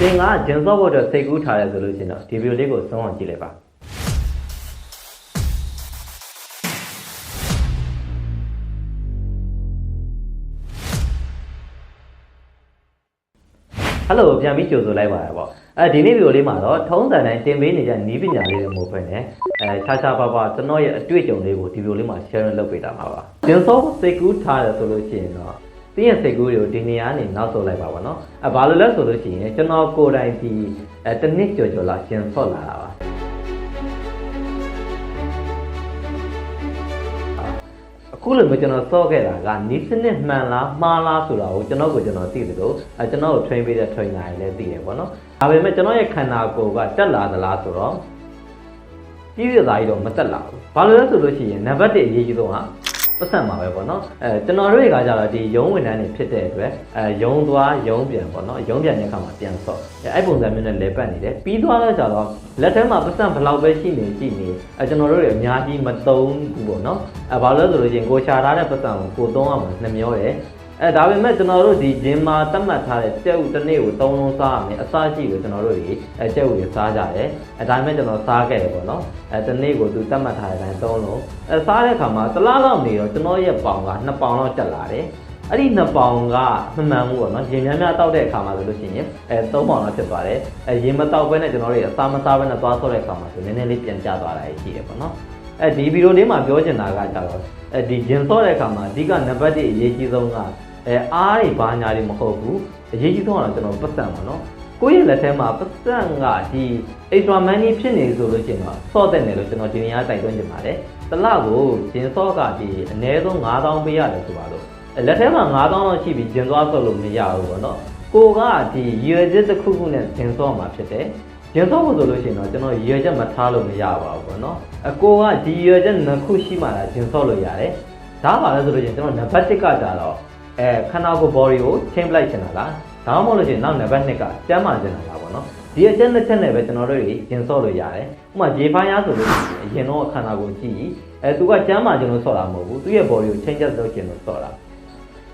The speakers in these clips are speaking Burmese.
သင်ကဂျင်စော့ဖို့အတွက်စိတ်ကူးထားရဲဆိုလို့ရှိရင်တော့ဒီဗီဒီယိုလေးကိုဆုံးအောင်ကြည့်လိုက်ပါဟယ်လိုပြန်ပြီးကြိုဆိုလိုက်ပါရပေါ့အဲဒီနေ့ဗီဒီယိုလေးမှာတော့ထုံးစံတိုင်းတင်ပေးနေကြနီးပညာလေးတွေမဟုတ်ဘဲနဲ့အဲခြားခြားပါပါကျွန်တော်ရဲ့အတွေ့အကြုံလေးကိုဒီဗီဒီယိုလေးမှာ share လုပ်ပေးတာမှာပါဂျင်စော့စိတ်ကူးထားရဲဆိုလို့ရှိရင်တော့ တင်းရဲ့စိတ်ကူးတွေကိုဒီနေရာကနေနောက်ဆုတ်လိုက်ပါပါနော်အဲဘာလို့လဲဆိုလို့ရှိရင်ကျွန်တော်ကိုယ်တိုင်ဒီအဲတစ်နှစ်ကျော်ကျော်လာကျင်ဆော့လာတာပါအခုလိုမျိုးကျွန်တော်စော့ခဲ့တာကနီးစနစ်မှန်လားမှားလားဆိုတာကိုကျွန်တော်ကိုကျွန်တော်သိတယ်လို့အဲကျွန်တော်ကို train ပေးတဲ့ trainer တွေလည်းသိတယ်ပေါ့နော်ဒါပေမဲ့ကျွန်တော်ရဲ့ခန္ဓာကိုယ်ကတက်လာသလားဆိုတော့ပြည့်ရသားကြီးတော့မတက်လာဘူးဘာလို့လဲဆိုလို့ရှိရင်နံပါတ်1အရေးကြီးဆုံးက ပတ်စံမှာပဲပေါ့နော်အဲကျွန်တော်တို့တွေကကြတော့ဒီရုံးဝန်ထမ်းတွေဖြစ်တဲ့အတွက်အဲရုံးသွားရုံးပြန်ပေါ့နော်ရုံးပြန်တဲ့အခါမှာပြန်ဆော့အဲအဲ့ပုံစံမျိုးနဲ့လဲပတ်နေတယ်ပြီးသွားတော့ကြတော့လက်ထဲမှာပတ်စံဘယ်လောက်ပဲရှိနေရှိနေအဲကျွန်တော်တို့တွေအများကြီးမသုံးဘူးပေါ့နော်အဲဘာလို့လဲဆိုလို့ရှိရင်ကိုရှာထားတဲ့ပတ်စံကိုကိုသုံးရမှာနှမျောတယ် အဲဒါပေမဲ့ကျွန်တော်တို့ဒီဂျင်မာသတ်မှတ်ထားတဲ့ကြက်ဥတစ်နေ့ကို၃လုံးစားရမယ်အစားရှိကိုကျွန်တော်တို့တွေအဲကြက်ဥတွေစားကြတယ်အဲဒါပေမဲ့ကျွန်တော်စားခဲ့တယ်ပေါ့နော်အဲတစ်နေ့ကိုသူသတ်မှတ်ထားတဲ့အတိုင်း၃လုံးအဲစားတဲ့အခါမှာတစ်လားလောက်နေတော့ကျွန်တော်ရဲ့ပေါင်က2ပေါင်လောက်တက်လာတယ်အဲ့ဒီ2ပေါင်ကမမှန်ဘူးပေါ့နော်ရင်များများတောက်တဲ့အခါမှာဆိုလို့ရှိရင်အဲ3ပေါင်လောက်ဖြစ်သွားတယ်အဲရင်မတောက်ဘဲနဲ့ကျွန်တော်တို့အစားမစားဘဲနဲ့သွားဆော့တဲ့အခါမှာဆိုနည်းနည်းလေးပြန်ကျသွားတာရှိတယ်ပေါ့နော်အဲဒီဗီဒီယိုလေးမှာပြောချင်တာကကြတော့အဲဒီဂျင်ဆော့တဲ့အခါမှာအဓိကနံပါတ်1အရေးကြီးဆုံးက အဲအားတွေဘာညာတွေမဟုတ်ဘူးအရေးကြီးဆုံးကတော့ကျွန်တော်ပတ်စံပါနော်ကိုယ့်ရဲ့လက်ထဲမှာပတ်စံကဒီ extra money ဖြစ်နေဆိုလို့ရှိရင်တော့ဆော့တဲ့နယ်လို့ကျွန်တော်ဒီနေရာတိုက်တွန်းချင်ပါတယ်တစ်လကိုဂျင်ဆော့ကဒီအနည်းဆုံး9000ပေးရတယ်ဆိုပါတော့လက်ထဲမှာ9000လောက်ရှိပြီးဂျင်သွားဆော့လို့မရဘူးပေါ့နော်ကိုကဒီရွယ်ချက်တစ်ခုခုနဲ့ဂျင်ဆော့မှာဖြစ်တယ်ရင်ဆော့ဖို့ဆိုလို့ရှိရင်တော့ကျွန်တော်ရွယ်ချက်မထားလို့မရပါဘူးပေါ့နော်အကိုကဒီရွယ်ချက်နှစ်ခုရှိမှလားဂျင်ဆော့လို့ရတယ်ဒါပါလဲဆိုလို့ရှိရင်ကျွန်တော်နံပါတ်1ကကြတော့ အဲခန္ဓာကိုယ် body ကိုချိန်ပလိုက်ချင်တာလားဒါမှမဟုတ်လို့ရှိရင်နောက်နံပါတ်2ကကျန်းမာချင်တာလားပေါ့နော်ဒီအချက်နှစ်ချက်နဲ့ပဲကျွန်တော်တို့ဂျင်ဆော့လို့ရတယ်ဥပမာဂျေဖိုင်းရားဆိုလို့ရှိရင်အရင်တော့ခန္ဓာကိုယ်ကြည့်အဲသူကကျန်းမာချင်လို့ဆော့တာမဟုတ်ဘူးသူရဲ့ body ကိုချိန်ချက်လုပ်ချင်လို့ဆော့တာ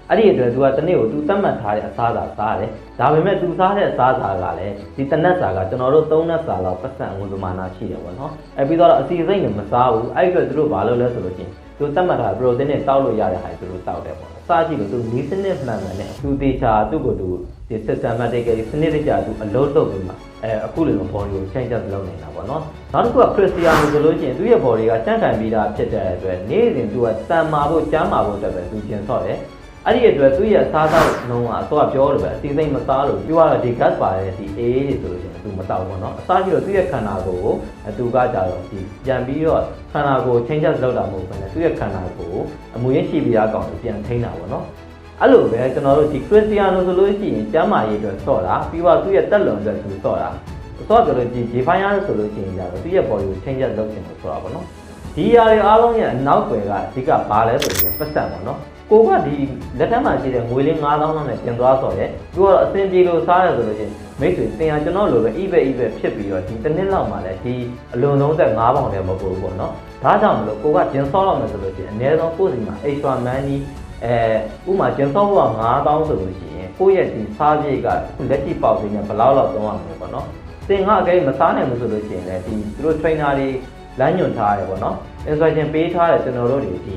အဲ့ဒီအတွက်သူကတနေ့ကိုသူသတ်မှတ်ထားတဲ့အစားအစာစားတယ်ဒါပေမဲ့သူစားတဲ့အစားအစာကလည်းဒီတနက်စာကကျွန်တော်တို့သုံးနက်စာလောက်ပတ်စံဝင်ပမာဏရှိတယ်ပေါ့နော်အဲပြီးတော့အစီအစိမ့်တွေမစားဘူးအဲ့ဒီအတွက်သူတို့ဘာလုပ်လဲဆိုလို့ရှိရင် သူသတ်မှတ်ထားပရိုတင်းတွေတောက်လို့ရတဲ့ဟာတွေသူတို့တောက်တယ်ပေါ့နော်စားကြည့်လို့သူနီးစနစ်မှန်မှန်နဲ့သူတေချာသူ့ကိုသူဒီ systematically စနစ်တကျသူအလုပ်လုပ်ပြီးမှအဲအခုလိုမျိုး body ကို change လုပ်နေတာပေါ့နော်နောက်တစ်ခုက Christian ဆိုလို့ရှိရင်သူ့ရဲ့ body ကစန့်ခံပြီးသားဖြစ်တဲ့အတွက်နေ့စဉ်သူကတန်မာဖို့ကျန်းမာဖို့အတွက်ပဲသူကျင်ဆော့တယ် အဲ့ဒီအတွက်သူ့ရဲ့စားသောက်နှုံးကအတော့ပြောတယ်ပဲအစီအစိမ့်မစားလို့ပြောရတော့ဒီ gas ပါတဲ့ဒီ AA တွေဆိုလို့ရှိရင်သူမတောက်ဘူးเนาะအစားရှိတော့သူ့ရဲ့ခန္ဓာကိုယ်ကိုသူကကြတော့ဒီပြန်ပြီးတော့ခန္ဓာကိုယ် change လုပ်တာမဟုတ်ဘဲနဲ့သူ့ရဲ့ခန္ဓာကိုယ်အမူရင်းရှိပြီးသားကောင်ကိုပြန်ထိန်းတာပေါ့เนาะအဲ့လိုပဲကျွန်တော်တို့ဒီ Cristiano ဆိုလို့ရှိရင်ကျမ်းမာရေးအတွက်ဆော့တာပြီးတော့သူ့ရဲ့တက်လွန်အတွက်သူဆော့တာဆော့ပြောလို့ဒီ J5 ဆိုလို့ရှိရင်ကြတော့သူ့ရဲ့ body ကို change လုပ်ချင်လို့ဆိုတာပေါ့เนาะ ဒီຢာတွေအားလုံးရဲ့အနောက်ွယ်ကအဓိကဘာလဲဆိုရင်ပတ်စံပေါ့နော်ကိုကဒီလက်ထက်မှာရှိတဲ့ငွေလေး9000လောက်နဲ့ပြင်သွားဆိုရဲသူကအစင်ပြေလို့စားတယ်ဆိုလို့ချင်းမိတ်ဆွေတင်ရကျွန်တော်လိုပဲအိပဲအိပဲဖြစ်ပြီးတော့ဒီတစ်နှစ်လောက်မှလည်းဒီအလွန်ဆုံးသက်9ပေါင်တည်းမပို့ဘူးပေါ့နော်ဒါကြောင့်မလို့ကိုကဂျင်ဆော့လောက်မယ်ဆိုလို့ချင်းအနည်းဆုံးကိုယ့်စီမှာ extra money အဲဥမာဂျင်ဆော့ဖို့က9000ဆိုလို့ရှိရင်ကိုယ့်ရဲ့ဒီစားပြေကလက်ရှိပေါက်ဈေးနဲ့ဘယ်လောက်လောက်သုံးရမလဲပေါ့နော်သင်ကအကဲမစားနိုင်ဘူးဆိုလို့ရှိရင်လည်းဒီသူတို့ trainer တွေ လမ်းညွှန်ထားရတယ်ပေါ့နော် instruction ပေးထားတယ်ကျွန်တော်တို့တွေဒီ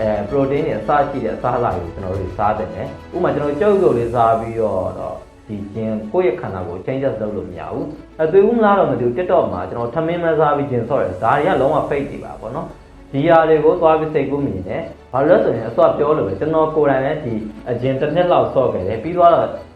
အဲ protein တွေအစရှိတဲ့အစားအစာတွေကိုကျွန်တော်တို့စားတယ်နဲ့ဥပမာကျွန်တော်ကြောက်ရုပ်လေးစားပြီးတော့တော့ဒီကျင်ကိုယ့်ရဲ့ခန္ဓာကို changes လုပ်လို့မရဘူးအဲတွေ့ဦးမလားတော့မသိဘူး TikTok မှာကျွန်တော်ထမင်းမစားပြီးကျင်ဆော့တယ်ဒါတွေကလုံးဝ fake တွေပါပေါ့နော် ဒီຢာတွေကိုသွားပြီးစိတ်ကူးမြင်တယ်ဘာလို့လဲဆိုရင်အစောပြောလို့ပဲကျွန်တော်ကိုယ်တိုင်လည်းဒီအကျင်တစ်နှစ်လောက်ဆော့ခဲ့တယ်ပြီးတော့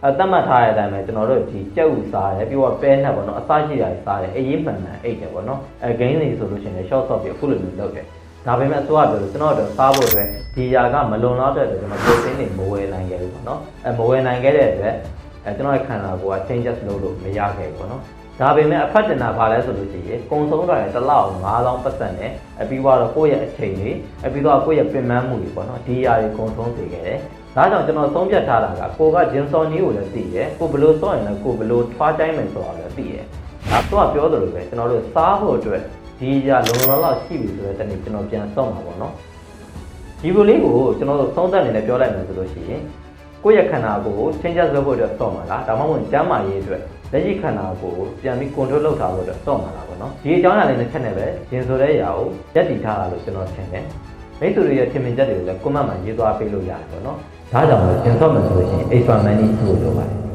အသက်မှတ်ထားတဲ့အတိုင်းပဲကျွန်တော်တို့ဒီကြက်ဥစားတယ်ပြီးတော့ပဲနှက်ပေါ့နော်အစရှိတာစားတယ်အေးအေးမှန်မှန်အိတ်တယ်ပေါ့နော်အဲ gain တွေဆိုလို့ရှိရင် short short ပြီးအခုလိုမျိုးလုပ်တယ်ဒါပေမဲ့အစိုးရပြောလို့ကျွန်တော်တို့စားဖို့အတွက်ဒီຢာကမလုံလောက်တဲ့အတွက်ကျွန်တော် protein တွေမဝယ်နိုင်ခဲ့ဘူးပေါ့နော်အဲမဝယ်နိုင်ခဲ့တဲ့အတွက်အဲကျွန်တော်ရဲ့ခန္ဓာကိုယ်က changes လုပ်လို့မရခဲ့ဘူးပေါ့နော် ဒါပေမဲ့အဖက်တင်တာဘာလဲဆိုလို့ရှိရင်ကုံဆုံးတာရင်တစ်လောက်9000ပတ်သက်နဲ့အပြီးတော့ကိုယ့်ရဲ့အချိန်တွေအပြီးတော့ကိုယ့်ရဲ့ပြင်ပန်းမှုတွေပေါ့နော်ဒီຢာတွေကုံဆုံးစေခဲ့တယ်ဒါကြောင့်ကျွန်တော်ဆုံးဖြတ်ထားတာကကိုကဂျင်စော်နီးကိုလည်းသိတယ်ကိုဘယ်လိုစော့ရင်လည်းကိုဘယ်လိုထွားတိုင်းမယ်ဆိုတာလည်းသိတယ်ဒါတော့ပြောသလိုပဲကျွန်တော်တို့စားဖို့အတွက်ဒီရလုံလုံလောက်ရှိပြီဆိုတော့တနေ့ကျွန်တော်ပြန်စောင့်မှာပေါ့နော်ဒီလိုလေးကိုကျွန်တော်တို့သုံးသပ်နေလည်းပြောလိုက်မယ်ဆိုလို့ရှိရင်ကိုယ့်ရဲ့ခန္ဓာကိုယ်ကို changes လုပ်ဖို့အတွက်စောင့်မှာလားဒါမှမဟုတ်ကျန်းမာရေးအတွက် လက်ရှိခန္ဓာကိုယ်ကိုပြန်ပြီး control လုပ်ထားဖို့အတွက်စော့မှာလားပေါ့နော်ဒီအကြောင်းအရာလေးတစ်ချက်နဲ့ပဲရင်ဆိုတဲ့အရာကိုရက်တည်ထားတာလို့ကျွန်တော်ထင်တယ်မိတ်ဆွေတွေရဲ့ထင်မြင်ချက်တွေကိုလည်း comment မှာရေးသွားပေးလို့ရတယ်ပေါ့နော်ဒါကြောင့်လည်းရင်စော့မယ်ဆိုလို့ရှိရင် expert money 2ကိုလိုပါတယ်